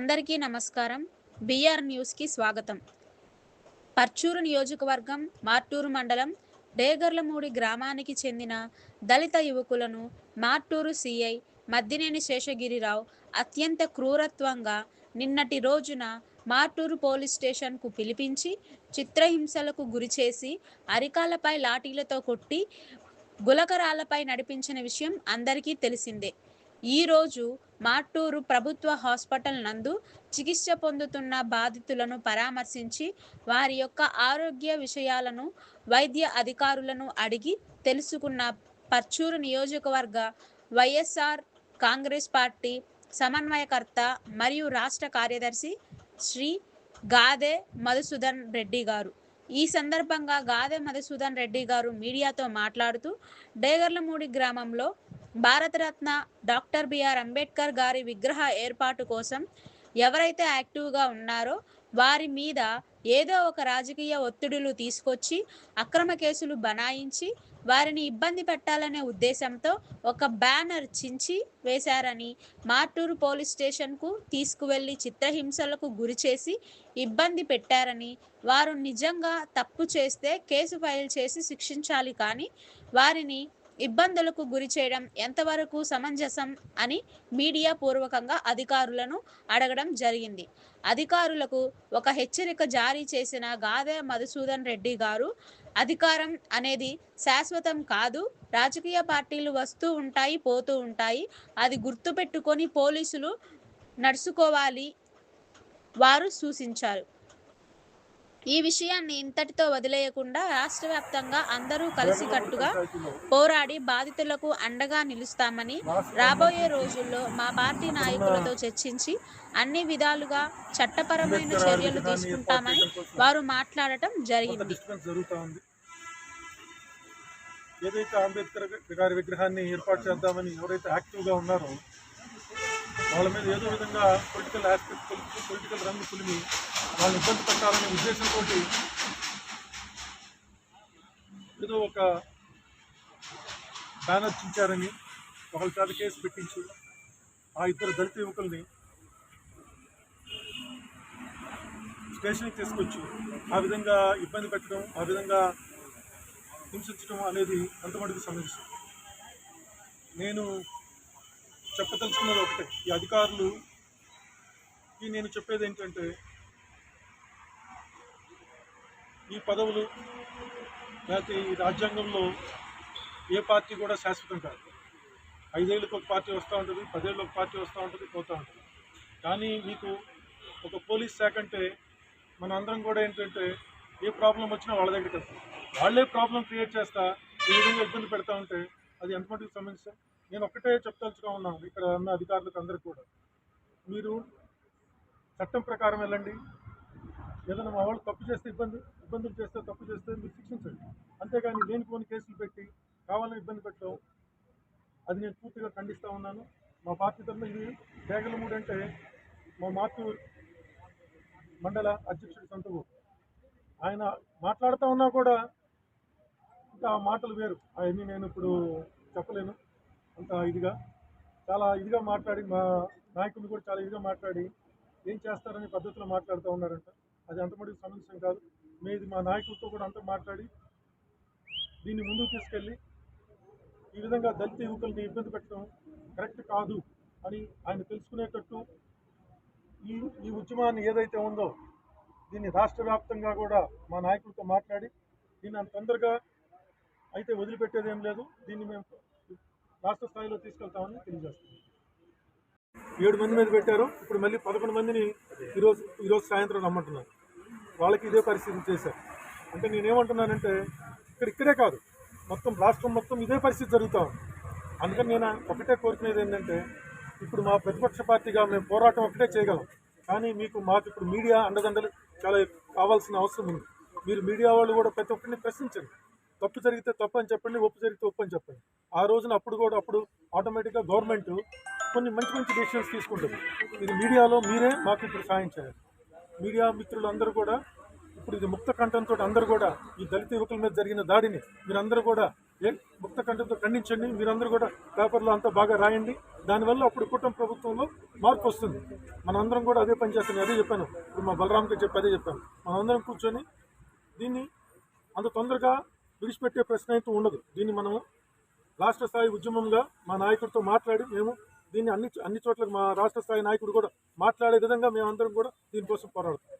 అందరికీ నమస్కారం. బిఆర్ న్యూస్కి స్వాగతం. పర్చూరు నియోజకవర్గం మార్టూరు మండలం డేగర్లమూడి గ్రామానికి చెందిన దళిత యువకులను మార్టూరు సిఐ మద్దినేని శేషగిరిరావు అత్యంత క్రూరత్వంగా నిన్నటి రోజున మార్టూరు పోలీస్ స్టేషన్కు పిలిపించి చిత్రహింసలకు గురిచేసి అరికాలపై లాఠీలతో కొట్టి గులకరాలపై నడిపించిన విషయం అందరికీ తెలిసిందే. ఈరోజు మాట్టూరు ప్రభుత్వ హాస్పిటల్ నందు చికిత్స పొందుతున్న బాధితులను పరామర్శించి వారి యొక్క ఆరోగ్య విషయాలను వైద్య అధికారులను అడిగి తెలుసుకున్న పర్చూరు నియోజకవర్గ వైఎస్ఆర్ కాంగ్రెస్ పార్టీ సమన్వయకర్త మరియు రాష్ట్ర కార్యదర్శి శ్రీ గాదే మధుసూదన్ రెడ్డి గారు. ఈ సందర్భంగా గాదే మధుసూదన్ రెడ్డి గారు మీడియాతో మాట్లాడుతూ డేగర్లమూడి గ్రామంలో భారతరత్న డాక్టర్ బిఆర్ అంబేద్కర్ గారి విగ్రహ ఏర్పాటు కోసం ఎవరైతే యాక్టివ్గా ఉన్నారో వారి మీద ఏదో ఒక రాజకీయ ఒత్తిడులు తీసుకొచ్చి అక్రమ కేసులు బనాయించి వారిని ఇబ్బంది పెట్టాలనే ఉద్దేశంతో ఒక బ్యానర్ చించి వేశారని మార్టూరు పోలీస్ స్టేషన్కు తీసుకువెళ్ళి చిత్రహింసలకు గురిచేసి ఇబ్బంది పెట్టారని వారు నిజంగా తప్పు చేస్తే కేసు ఫైల్ చేసి శిక్షించాలి కానీ వారిని ఇబ్బందులకు గురి చేయడం ఎంతవరకు సమంజసం అని మీడియా పూర్వకంగా అధికారులను అడగడం జరిగింది. అధికారులకు ఒక హెచ్చరిక జారీ చేసిన గాదె మధుసూదన్ రెడ్డి గారు అధికారం అనేది శాశ్వతం కాదు రాజకీయ పార్టీలు వస్తూ ఉంటాయి పోతూ ఉంటాయి. అది గుర్తుపెట్టుకొని పోలీసులు నడుచుకోవాలి వారు సూచించారు. ఈ విషయాన్ని ఇంతటితో వదిలేయకుండా రాష్ట్ర వ్యాప్తంగా అందరూ కలిసికట్టుగా పోరాడి బాధితులకు అండగా నిలుస్తామని రాబోయే రోజుల్లో మా పార్టీ నాయకులతో చర్చించి అన్ని విధాలుగా చట్టపరమైన చర్యలు తీసుకుంటామని వారు మాట్లాడటం జరిగింది. ఏదైతే అంబేద్కర్ గారి విగ్రహాన్ని ఏర్పాటు చేద్దామని ఎవరైతే యాక్టివ్గా ఉన్నారో వాళ్ళ మీద ఏదో విధంగా పొలిటికల్ ఆస్పెక్ట్ పొలిటికల్ రంగు పులిమి వాళ్ళని ఇబ్బంది పెట్టాలనే ఉద్దేశంతో ఏదో ఒక బ్యానర్ చించారని ఒకళ్ళ చేత కేసు పెట్టించి ఆ ఇద్దరు దళిత యువకుల్ని స్టేషన్కి తీసుకొచ్చి ఆ విధంగా ఇబ్బంది పెట్టడం ఆ విధంగా హింసించడం అనేది అంతమటుకు సంబంధించింది నేను చెప్పదలుచుకున్నది ఒకటే. ఈ అధికారులు ఈ నేను చెప్పేది ఏంటంటే ఈ పదవులు లేకపోతే ఈ రాజ్యాంగంలో ఏ పార్టీ కూడా శాశ్వతం కాదు. ఐదేళ్ళకి ఒక పార్టీ వస్తూ ఉంటుంది పదేళ్ళు ఒక పార్టీ వస్తూ ఉంటుంది పోతూ ఉంటుంది. కానీ మీకు ఒక పోలీస్ శాఖ అంటే మన అందరం కూడా ఏంటంటే ఏ ప్రాబ్లం వచ్చినా వాళ్ళ దగ్గరికి వెళ్తాం. వాళ్ళే ప్రాబ్లం క్రియేట్ చేస్తా ఈ విధంగా ఇబ్బంది పెడతా ఉంటే అది ఎంతమందికి సమస్య నేను ఒక్కటే చెప్పదలుచుగా ఉన్నాను. ఇక్కడ ఉన్న అధికారులకు అందరికీ కూడా. మీరు చట్టం ప్రకారం వెళ్ళండి. ఏదైనా మా వాళ్ళు తప్పు చేస్తే ఇబ్బంది ఇబ్బందులు చేస్తే తప్పు చేస్తే మీరు శిక్షించండి. అంతేగాని లేనిపోని కేసులు పెట్టి కావాలని ఇబ్బంది పెట్టడం అది నేను పూర్తిగా ఖండిస్తూ ఉన్నాను. మా పార్టీ తరఫున ఇది పేగలమూడు అంటే మా మాతూరు మండల అధ్యక్షుడు సంతకు ఆయన మాట్లాడుతూ ఉన్నా కూడా ఇంకా ఆ మాటలు వేరు. అవన్నీ నేను ఇప్పుడు చెప్పలేను. అంత ఇదిగా చాలా ఇదిగా మాట్లాడి మా నాయకులు కూడా చాలా ఇదిగా మాట్లాడి ఏం చేస్తారనే పద్ధతిలో మాట్లాడుతూ ఉన్నారంట. అది అంతమంది సమంజసం కాదు. మీది మా నాయకులతో కూడా అంతా మాట్లాడి దీన్ని ముందుకు తీసుకెళ్ళి ఈ విధంగా దళిత యువకుల్ని ఇబ్బంది పెట్టడం కరెక్ట్ కాదు అని ఆయన తెలుసుకునేటట్టు ఈ ఈ ఉద్యమాన్ని ఏదైతే ఉందో దీన్ని రాష్ట్ర వ్యాప్తంగా కూడా మా నాయకులతో మాట్లాడి దీన్ని అంత తొందరగా అయితే వదిలిపెట్టేది ఏం లేదు. దీన్ని మేము రాష్ట్ర స్థాయిలో తీసుకెళ్తామని తెలియజేస్తున్నాం ఏడు మంది మీద పెట్టారు. ఇప్పుడు మళ్ళీ పదకొండు మందిని ఈరోజు ఈరోజు సాయంత్రం రమ్మంటున్నారు. వాళ్ళకి ఇదే పరిస్థితి చేశారు. అంటే నేనేమంటున్నానంటే ఇక్కడ ఇక్కడే కాదు. మొత్తం రాష్ట్రం మొత్తం ఇదే పరిస్థితి జరుగుతూ ఉంది. అందుకని నేను ఒకటే కోరుకునేది ఏంటంటే ఇప్పుడు మా ప్రతిపక్ష పార్టీగా మేము పోరాటం ఒకటే చేయగలం. కానీ మీకు మాకు ఇప్పుడు మీడియా అండదండలు చాలా కావాల్సిన అవసరం ఉంది. మీరు మీడియా వాళ్ళు కూడా ప్రతి ఒక్కరిని ప్రశ్నించండి. తప్పు జరిగితే తప్పు అని చెప్పండి ఒప్పు జరిగితే ఒప్పు అని చెప్పండి. ఆ రోజున అప్పుడు కూడా అప్పుడు ఆటోమేటిక్గా గవర్నమెంట్ కొన్ని మంచి మంచి డెసిషన్స్ తీసుకుంటుంది. ఇది మీడియాలో మీరే మాకు ఇప్పుడు సాయం చేయాలి. మీడియా మిత్రులు అందరూ కూడా ఇప్పుడు ఇది ముక్త కంఠంతో అందరూ కూడా ఈ దళిత యువకుల మీద జరిగిన దాడిని మీరందరూ కూడా ఏ ముక్త కంఠంతో ఖండించండి. మీరందరూ కూడా పేపర్లో అంతా బాగా రాయండి. దానివల్ల అప్పుడు కుటుంబ ప్రభుత్వంలో మార్పు వస్తుంది. మనందరం కూడా అదే పని చేస్తాను అదే చెప్పాను. ఇప్పుడు మా బలరామ్కి చెప్పి అదే చెప్పాను. మనందరం కూర్చొని దీన్ని అంత తొందరగా విడిచిపెట్టే ప్రశ్న అయితే ఉండదు. దీన్ని మనము రాష్ట్ర స్థాయి ఉద్యమంగా మా నాయకుడితో మాట్లాడి మేము దీన్ని అన్ని అన్ని చోట్ల మా రాష్ట్ర స్థాయి నాయకుడు కూడా మాట్లాడే విధంగా మేమందరం కూడా దీనికోసం పోరాడుతాం.